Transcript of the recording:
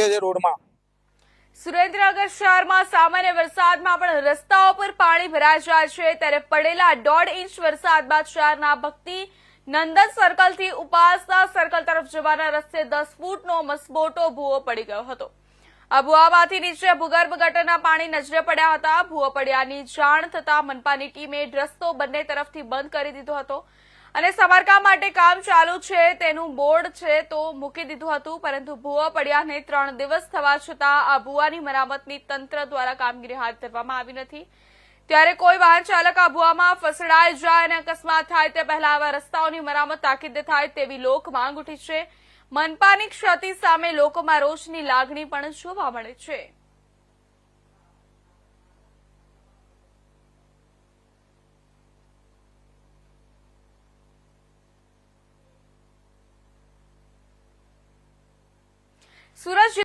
લાગે છે રોડમાં. સુરેન્દ્રનગર શહેરમાં સામાન્ય વરસાદમાં પણ રસ્તાઓ પર પાણી ભરાઈ છે. ત્યારે પડેલા દોઢ ઇંચ વરસાદ બાદ શહેરના ભક્તિ નંદન સર્કલથી ઉપાસના સર્કલ તરફ જવાના રસ્તે દસ ફૂટનો મસબોટો ભૂવો પડી ગયો હતો. આ ભૂવામાંથી નીચે ભૂગર્ભ ગટરના પાણી નજરે પડ્યા હતા. ભૂવો પડ્યાની જાણ થતા મનપાની ટીમે રસ્તો બંને તરફથી બંધ કરી દીધો હતો. અને સમારકામ માટે કામ ચાલુ છે, તેનું બોર્ડ છે તો મૂકી દીધું હતું, પરંતુ ભૂવા પડ્યાને ત્રણ દિવસ થવા છતાં આ ભૂવાની મરામતની તંત્ર દ્વારા કામગીરી હાથ ધરવામાં આવી નથી. ત્યારે કોઈ વાહન ચાલક આ ભૂવામાં ફસડાઈ જાય અને અકસ્માત થાય, તે પહેલા આવા રસ્તાઓની મરામત તાકીદે થાય તેવી લોક માંગ ઉઠી છે. મનપાની ક્ષતિ સામે લોકોમાં રોષની લાગણી પણ જોવા મળે છે. Sura